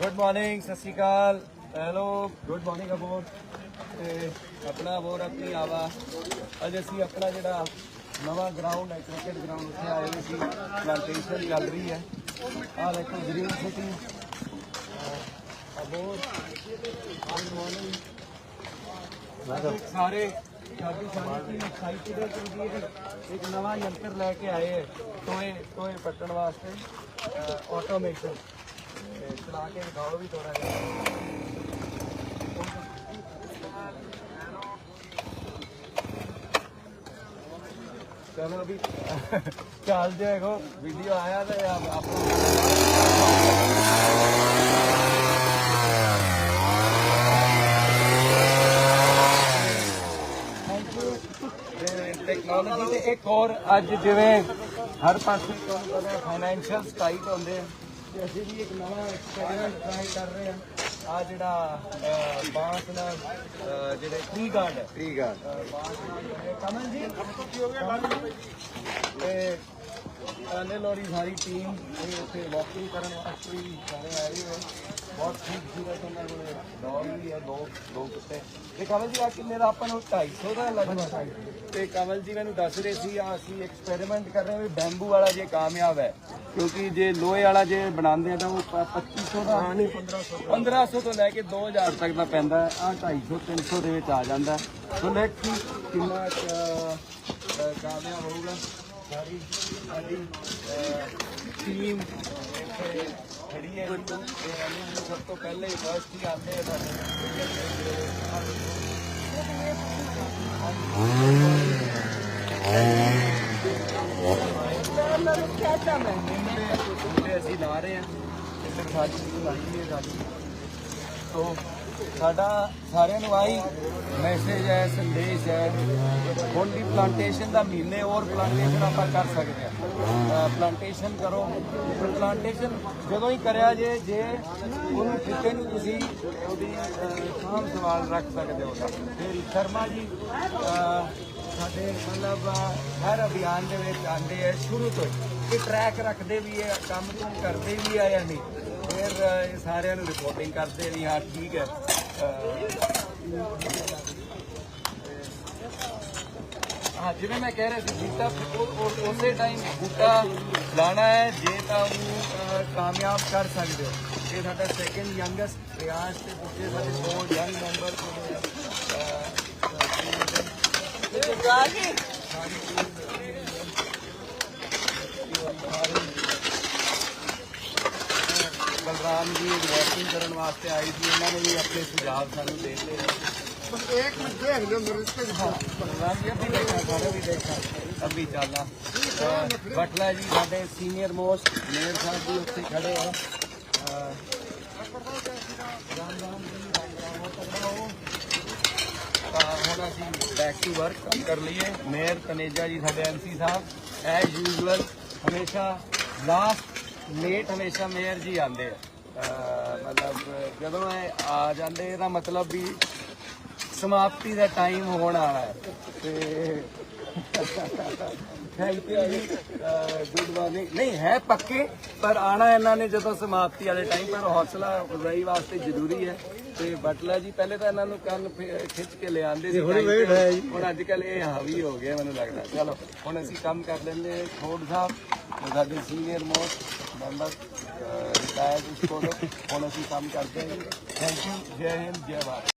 Good morning ਸਤਿ ਸ਼੍ਰੀ ਅਕਾਲ। ਹੈਲੋ ਗੁੱਡ ਮਾਰਨਿੰਗ ਅਬੋਰ ਤੇ ਆਪਣਾ ਅਬੋਰ ਆਪਣੀ ਆਵਾ ਅੱਜ ਅਸੀਂ ਆਪਣਾ ਜਿਹੜਾ ਨਵਾਂ ਗਰਾਊਂਡ ਹੈ ਕ੍ਰਿਕਟ ਗਰਾਊਂਡ ਉੱਥੇ ਆਏ ਹੋਏ ਸੀ। ਪਲਾਂਟੇਸ਼ਨ ਚੱਲ ਰਹੀ ਹੈ। ਆਹ ਦੇਖੋ green city Abohar good morning ਸਾਰੇ, ਸਾਡੀ ਸਾਰੀ ਐਕਸਾਈਟਡ ਹੈ ਕਿਉਂਕਿ ਇੱਕ ਨਵਾਂ ਯੰਤਰ ਲੈ ਕੇ ਆਏ ਹੈ, ਟੋਏ ਟੋਏ ਪੱਟਣ ਵਾਸਤੇ। ਆਟੋਮੇਸ਼ਨ ਤੇ ਚਲਾ ਕੇ ਦਿਖਾਓ ਵੀ ਥੋੜਾ ਜਿਹਾ ਚਲੋ ਅਭੀ ਚੱਲ ਦੇਖੋ ਵੀਡੀਓ ਆਇਆ ਤੇ ਆਪ ਆਪ ਟੈਕਨੋਲੋਜੀ ਤੇ ਇੱਕ ਹੋਰ ਅੱਜ ਜਿਵੇਂ ਹਰ ਪਾਸੇ ਤੁਹਾਨੂੰ ਪਤਾ ਫਾਈਨੈਂਸ਼ੀਅਲ ਟਾਈਟ ਹੁੰਦੇ ਆ ਤੇ ਅਸੀਂ ਵੀ ਇੱਕ ਨਵਾਂ ਐਕਸਪੈਰੀਮੈਂਟ ਟਰਾਈ ਕਰ ਰਹੇ ਹਾਂ। ਆ ਜਿਹੜਾ ਬਾਂਸ ਨਾਲ ਜਿਹੜੇ ਟ੍ਰੀ ਗਾਰਡ ਹੈ। ਠੀਕ ਆ ਬਾਂਸ ਨਾਲ ਬਣੇ- ਕਮਲ ਜੀ ਕਮਲ ਜੀ? ਤੇ ਅਨਿਲ ਔਰ ਸਾਰੀ ਟੀਮ ਇਹ ਉੱਥੇ ਵਾਕਿੰਗ ਕਰਨ ਵਾਸਤੇ ਸਾਰੇ ਆਏ ਹੋਏ। ਆ। ਬਹੁਤ ਖੂਬਸੂਰਤ ਉਹਨਾਂ ਕੋਲੇ ਡੌਗ ਵੀ ਹੈ ਦੋ ਦੋ ਕੁੱਤੇ ਤੇ ਕਮਲ ਜੀ ਆ ਕਿੰਨੇ ਦਾ ਆਪਾਂ ਨੂੰ 250 ਦਾ ਲੱਗਦਾ ਤੇ ਕਮਲ ਜੀ ਮੈਨੂੰ ਦੱਸ ਰਹੇ ਸੀ ਆ ਅਸੀਂ ਐਕਸਪੈਰੀਮੈਂਟ ਕਰ ਰਹੇ ਹਾਂ ਵੀ ਬੈਂਬੂ ਵਾਲਾ ਜੇ ਕਾਮਯਾਬ ਹੈ ਕਿਉਂਕਿ ਜੇ ਲੋਹੇ ਵਾਲਾ ਜੇ ਬਣਾਉਂਦੇ ਆ ਤਾਂ ਉਹ ਪ- 2500 ਦਾ ਹਾਂ ਨਹੀਂ 1500 1500 ਤੋਂ ਲੈ ਕੇ 2000 ਤੱਕ ਦਾ ਪੈਂਦਾ ਆ 250 300 ਦੇ ਵਿੱਚ ਆ ਜਾਂਦਾ। ਸੋ ਲੈਟ ਕਿੰਨਾ ਕਾਮਯਾਬ ਹੋਊਗਾ ਸਾਰੀ ਸਾਡੀ ਟੀਮ ਖੜੀ ਹੈ। ਸਭ ਤੋਂ ਪਹਿਲੇ ਫਸਟ ਹੀ ਆਉਂਦੇ ਆ ਸਾਡੇ। ਅਸੀਂ ਲਾ ਰਹੇ ਹਾਂ। ਸਾਡੀ ਆਈ ਹੈ ਸਾਡੀ। ਤੋ ਸਾਡਾ ਸਾਰਿਆਂ ਨੂੰ ਆਈ ਮੈਸੇਜ ਹੈ ਸੰਦੇਸ਼ ਹੈ ਹੁਣ ਦੀ ਪਲਾਂਟੇਸ਼ਨ ਦਾ ਮਹੀਨੇ ਹੋਰ ਪਲਾਂਟੇਸ਼ਨ ਆਪਾਂ ਕਰ ਸਕਦੇ ਹਾਂ। ਪਲਾਂਟੇਸ਼ਨ ਕਰੋ। ਪਲਾਂਟੇਸ਼ਨ ਜਦੋਂ ਹੀ ਕਰਿਆ ਜੇ ਜੇ ਉਹਨੂੰ ਕਿਤੇ ਨੂੰ ਤੁਸੀਂ ਉਹਦੀ ਅਹ, ਸਾਂਭ ਸੰਭਾਲ ਰੱਖ ਸਕਦੇ ਹੋ ਤਾਂ। ਫਿਰ ਸ਼ਰਮਾ ਜੀ ਸਾਡੇ ਮਤਲਬ ਹਰ ਅਭਿਆਨ ਦੇ ਵਿੱਚ ਆਉਂਦੇ ਹੈ ਸ਼ੁਰੂ ਤੋਂ। ਹੀ ਕਿ ਟਰੈਕ ਰੱਖਦੇ ਵੀ ਹੈ ਕੰਮ ਤੋਂ ਕਰਦੇ ਵੀ ਆ ਜਾਂ ਨਹੀਂ। ਫਿਰ ਇਹ ਸਾਰਿਆਂ ਨੂੰ ਰਿਪੋਰਟਿੰਗ ਕਰਦੇ ਵੀ ਹਾਂ ਠੀਕ ਹੈ। ਹਾਂ ਜਿਵੇਂ ਮੈਂ ਕਹਿ ਰਿਹਾ ਸੀ ਬੂਟਾ ਉਹ- ਉਹ- ਉਸੇ ਟਾਈਮ ਬੂਟਾ ਲਾਣਾ ਹੈ ਜੇ ਤਾਂ ਅਹ, ਕਾਮਯਾਬ ਕਰ ਸਕਦੇ ਹੋ। ਇਹ ਸਾਡਾ ਸੈਕੰਡ ਯੰਗੈਸਟ ਰਿਆਜ਼ ਤੇ ਬੱਚੇ ਸਾਡੇ ਦੋ ਯੰਗ ਮੈਂਬਰ ਮੈਡਮ ਜੀ ਵੋਟਿੰਗ ਕਰਨ ਵਾਸਤੇ ਆਈ ਸੀ ਉਹਨਾਂ ਨੇ ਵੀ ਆਪਣੇ ਸੁਝਾਅ ਸਾਨੂੰ ਦੇ ਦਿੱਤੇ। ਬਸ ਇੱਕ ਮਿੰਟ ਦੇਖ ਲਓ ਮੇਰੇ ਤੇ ਲਾਂਗੇ ਵੀ ਦੇਖਾਂ ਸਾਰੇ ਵੀ ਦੇਖਾਂ ਅਭੀ ਚਾਲਾ ਬਟਲਾ ਜੀ ਸਾਡੇ senior most mayor Sahib ji ਉੱਥੇ ਖੜੇ ਆ। ਬੈਕ ਟੂ ਵਰਕ ਕਰ ਲਈਏ। ਮੇਅਰ ਤਨੇਜਾ ਜੀ ਸਾਡੇ ਐਮਸੀ ਸਾਹਿਬ ਐਜ਼ ਯੂਜ਼ੂਅਲ ਹਮੇਸ਼ਾ ਲਾਸਟ ਲੇਟ ਹਮੇਸ਼ਾ ਮੇਅਰ ਜੀ ਆਉਂਦੇ ਆ। ਮਤਲਬ ਜਦੋਂ ਇਹ ਆ ਜਾਂਦੇ ਇਹਦਾ ਮਤਲਬ ਵੀ ਸਮਾਪਤੀ ਦਾ ਟਾਈਮ ਹੋਣ ਵਾਲਾ ਹੈ। ਤੇ ਥੈਂਕ ਯੂ ਜੀ ਗੁੱਡ ਮਾਰਨਿੰਗ ਨਹੀਂ ਹੈ ਪੱਕੇ ਪਰ ਆਣਾ ਇਹਨਾਂ ਨੇ ਜਦੋਂ ਸਮਾਪਤੀ ਵਾਲੇ ਟਾਈਮ ਪਰ ਹੌਸਲਾ ਅਫਜ਼ਾਈ ਵਾਸਤੇ ਜ਼ਰੂਰੀ ਹੈ। ਤੇ ਬਟਲਾ ਜੀ ਪਹਿਲੇ ਤਾਂ ਇਹਨਾਂ ਨੂੰ ਕੰਨ ਖਿੱਚ ਕੇ ਲਿਆਂਦੇ ਸੀ time ਤੇ। ਹੁਣ ਅੱਜ ਕੱਲ ਇਹ ਹਾਵੀ ਹੋ ਗਿਆ ਮੈਨੂੰ ਲੱਗਦਾ। ਚਲੋ ਹੁਣ ਅਸੀਂ ਕੰਮ ਕਰ ਲੈਂਦੇ ਖੋੜ ਸਾਹਿਬ ਸਾਡੇ ਸੀਨੀਅਰ ਮੋਸਟ ਮੈਂਬਰ। ਰਿਟਾਇਰਡ ਇਸ ਕੋਲ ਹੁਣ ਅਸੀਂ ਕੰਮ ਕਰਦੇ ਹਾਂ। ਥੈਂਕ ਯੂ ਜੈ ਹਿੰਦ ਜੈ ਭਾਰਤ।